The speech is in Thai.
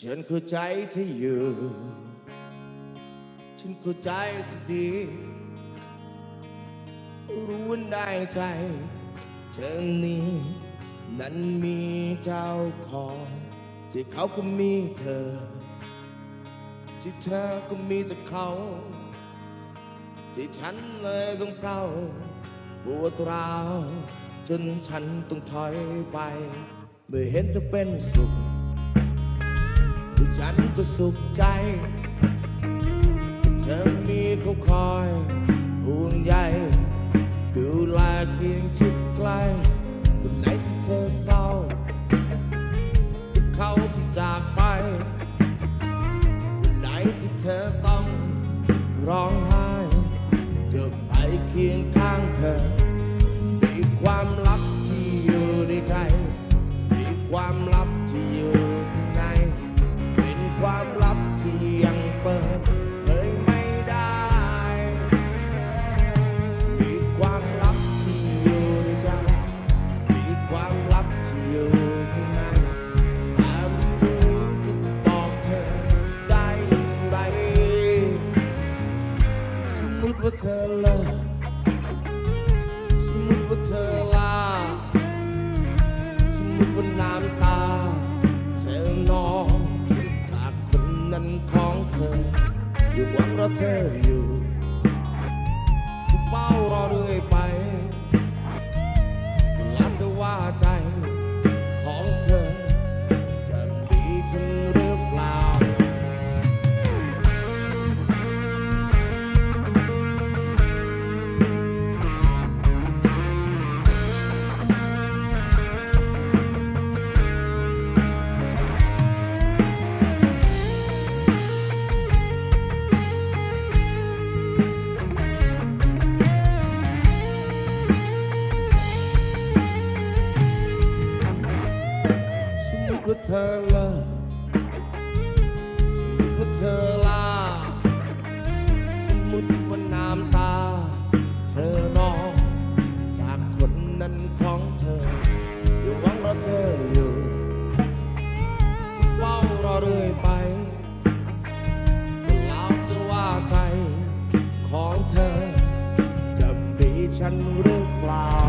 ฉันเข้าใจที่อยู่ ฉันเข้าใจที่ดี รู้ว่าได้ใจ เธอนี้ นั้นมีเจ้าของ ที่เขาก็มีเธอ ที่เธอก็มีแต่เขา ที่ฉันเลยต้องเศร้าปวดร้าวจนฉันต้องถอยไป เมื่อเห็นเธอเป็นสุข ฉันก็สุขใจ เธอมีเขาคอยห่วงใยดูแลเคียงชิดใกล้วันไหนที่เธอเศร้าเขาที่จากไปวันไหนที่เธอต้องร้องไห้จะไปเคียงข้างเธอมีความลับที่อยู่ในใจมีความลับ เธอลิกสมมติว่าเธอลาสมมติว่าน้ำตาเธอนองจากคนนั้นของเธอ อยู่หวังรอเธออยู่เฝ้ารอเรื่อยไปแล้วแต่ว่าใจของเธอจะดีจริ ว่าเธอเลิกสมมติว่าเธอลา สมมติว่าน้ำตา เธอนองจากคนนั้นของเธอ อยู่หวังรอเธออยู่ที่เฝ้ารอเรื่อยไปแล้วจะว่าใจของเธอ จะมีฉันหรือเปล่า